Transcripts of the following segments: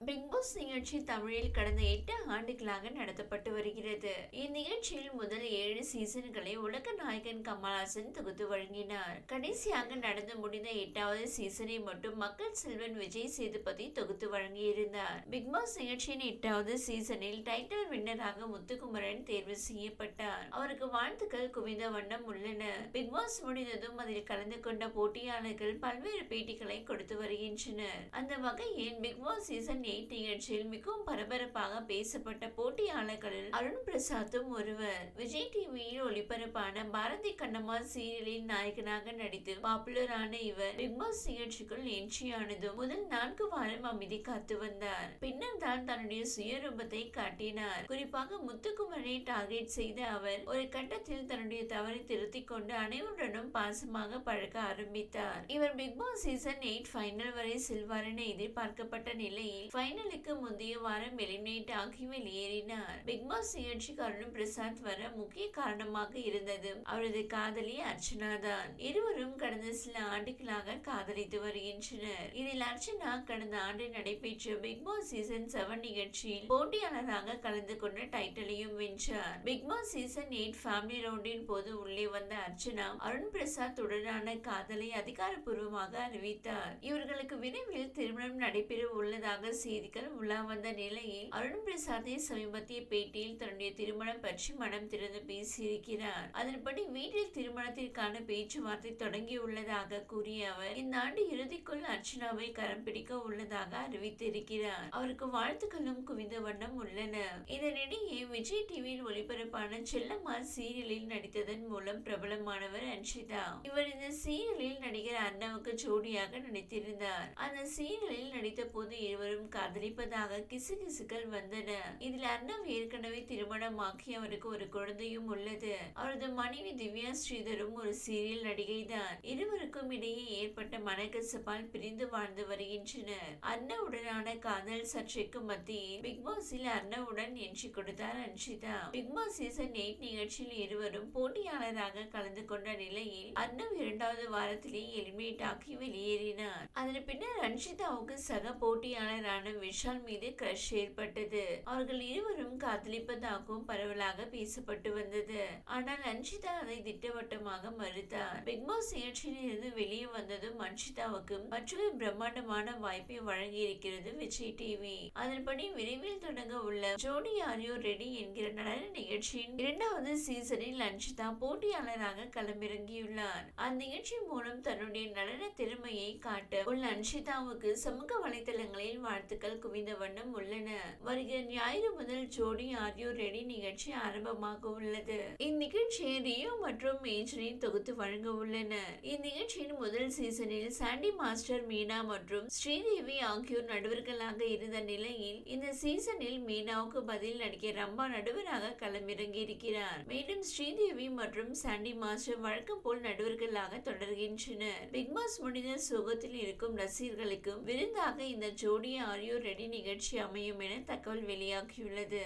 Big pass நிகழ்ச்சி தமிழில் கடந்த எட்டு ஆண்டுகளாக நடத்தப்பட்டு வருகிறது. இந்நிகழ்ச்சியில் முதல் ஏழு சீசன்களை உலக நாயகன் கமல்ஹாசன் தொகுத்து வழங்கினார். கடைசியாக நடந்து முடிந்த எட்டாவது சீசனை மட்டும் மக்கள் செல்வன் விஜய் சேதுபதி தொகுத்து வழங்கியிருந்தார். பிக் பாஸ் நிகழ்ச்சியின் எட்டாவது சீசனில் டைட்டில் வின்னராக முத்துக்குமரன் தேர்வு செய்யப்பட்டார். அவருக்கு வாழ்த்துக்கள் குவிந்த வண்ணம் உள்ளன. பிக் பாஸ் முடிந்ததும் அதில் கலந்து கொண்ட போட்டியாளர்கள் பல்வேறு பேட்டிகளை கொடுத்து வருகின்றனர். அந்த வகையில் பிக் பாஸ் சீசன் எயிட் நிகழ்ச்சியில் மிகவும் பரபரப்பாக பேசப்பட்ட போட்டியாளர்களில் அருண் பிரசாத்தும் ஒருவர். விஜய் டிவியில் ஒளிபரப்பான பாரதி கண்ணம்மா சீரியலில் நாயகனாக நடித்து பாப்புலரான இவர் பிக் பாஸ் நிகழ்ச்சிக்குள் என்ட்ரியானதும் முதல் நான்கு வாரம் அமைதி காத்து வந்தார். பின்னர் தான் தன்னுடைய சுயரூபத்தை காட்டினார். குறிப்பாக முத்துக்குமரனை டார்கெட் செய்த அவர் ஒரு கட்டத்தில் தன்னுடைய தவறை திருத்திக் கொண்டு அனைவருடனும் பாசமாக பழக ஆரம்பித்தார். இவர் big boss season eight final வரை செல்வார் என எதிர்பார்க்கப்பட்ட நிலையில் ஃபைனலுக்கு முந்தைய வாரம் எலிமினேட் ஆகி வெளியேறினார் பிக்பாஸ் நிகழ்ச்சிக்கு அருண் பிரசாத் வர முக்கிய காரணமாக இருந்தது அவரது காதலி அர்ச்சனா தான் இருவரும் கடந்த சில ஆண்டுகளாக காதலித்து வருகின்றனர் இதில் அர்ச்சனா கடந்த ஆண்டு நடைபெற்ற பிக்பாஸ் சீசன் செவன் நிகழ்ச்சியில் போட்டியாளராக கலந்து கொண்ட டைட்டிலையும் வென்றார் big boss season eight family ரவுண்டின் போது உள்ளே வந்த அர்ச்சனா அருண் பிரசாத் உடனான காதலை அதிகாரப்பூர்வமாக அறிவித்தார் இவர்களுக்கு விரைவில் திருமணம் நடைபெற உள்ளதாக செய்திகள் உலா வந்த நிலையில் அருண் பிரசாத்தை சமீபத்திய பேட்டியில் தன்னுடைய திருமணம் பற்றி மனம் திறந்து பேசியிருக்கிறார். அதன்படி வீட்டில் திருமணத்திற்கான பேச்சுவார்த்தை தொடங்கியுள்ளதாக கூறிய அவர் இந்த ஆண்டு இறுதிக்குள் அர்ச்சனாவை கரம் பிடிக்க உள்ளதாக அறிவித்திருக்கிறார். அவருக்கு வாழ்த்துக்களும் குவிந்த வண்ணம் உள்ளன. இதனிடையே விஜய் டிவியில் ஒளிபரப்பான செல்லம்மா சீரியலில் நடித்ததன் மூலம் பிரபலமானவர் அன்ஷிதா. இவர் இந்த சீரியலில் நடிகர் அண்ணாவுக்கு ஜோடியாக நடித்திருந்தார். அந்த சீரியலில் நடித்த போது இருவரும் காதலிப்பதாக கிசுகிசுகள் வந்தன. இதில் அர்ணவ் ஏற்கனவே திருமணமாக்கி அவருக்கு ஒரு குழந்தையும் உள்ளது. அவரது மனைவி திவ்யா ஸ்ரீதரும் ஒரு சீரியல் நடிகை தான் இருவருக்கும் இடையே ஏற்பட்ட மனக்கசப்பால் பிரிந்து வாழ்ந்து வருகின்றனர். அர்ணவுடனான காதல் சர்ச்சைக்கு மத்தியில் பிக்பாஸில் அர்ணவுடன் என்று கொடுத்தார் அன்ஷிதா. பிக்பாஸ் சீசன் எயிட் நிகழ்ச்சியில் இருவரும் போட்டியாளராக கலந்து கொண்ட நிலையில் அர்ணவ் இரண்டாவது வாரத்திலே எலிமினேட் ஆகி வெளியேறினார். அதன் பின்னர் அன்ஷிதாவுக்கு சக போட்டியாளரான விஷால் மீது கிரஷ் ஏற்பட்டது. அவர்கள் இருவரும் காதலிப்பதாகவும் பரவலாக பேசப்பட்டு வந்தது. ஆனால் அன்ஷிதா அதை திட்டவட்டமாக மறுத்தார். பிக்பாஸ் நிகழ்ச்சியில் இருந்து வெளியே வந்ததும் அன்ஷிதாவுக்கு மற்றொரு பிரம்மாண்டமான வாய்ப்பை வழங்கியிருக்கிறது விஜய் டிவி அதன்படி விரைவில் தொடங்க உள்ள ஜோடி ஆரியோ ரெடி என்கிற நடன நிகழ்ச்சியின் இரண்டாவது சீசனில் அன்ஷிதா போட்டியாளராக களமிறங்கியுள்ளார். அந்த நிகழ்ச்சி மூலம் தன்னுடைய நடன திறமையை காட்ட உள்ள அன்ஷிதாவுக்கு சமூக வலைதளங்களில் வாழ்த்து வாழ்த்துக்கள் குவிந்த வண்ணம் உள்ளன. வருகிற ஞாயிறு முதல் ஜோடி ஆரியோ ரெடி நிகழ்ச்சி ஆரம்பமாக உள்ளது. இந்நிகழ்ச்சியை ரியோ மற்றும் மேஜரின் தொகுத்து வழங்க உள்ளன. இந்நிகழ்ச்சியின் முதல் சீசனில் சாண்டி மாஸ்டர் மீனா மற்றும் ஸ்ரீதேவி ஆகியோர் நடுவர்களாக இருந்த நிலையில் இந்த சீசனில் மீனாவுக்கு பதில் நடிகை ரம்பா நடுவராக களமிறங்கி இருக்கிறார் மேலும் ஸ்ரீதேவி மற்றும் சாண்டி மாஸ்டர் வழக்கம் போல் நடுவர்களாக தொடர்கின்றனர். பிக்பாஸ் முடிந்த சுகத்தில் இருக்கும் ரசிகர்களுக்கும் விருந்தாக இந்த ஜோடி மயூர் ரெடி நிகழ்ச்சி அமையும் என தகவல் வெளியாகியுள்ளது.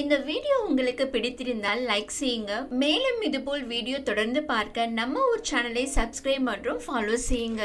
இந்த வீடியோ உங்களுக்கு பிடித்திருந்தால் லைக் செய்யுங்க. மேலும் இதுபோல் வீடியோ தொடர்ந்து பார்க்க நம்ம ஒரு சேனலை சப்ஸ்கிரைப் மற்றும் ஃபாலோ செய்யுங்க.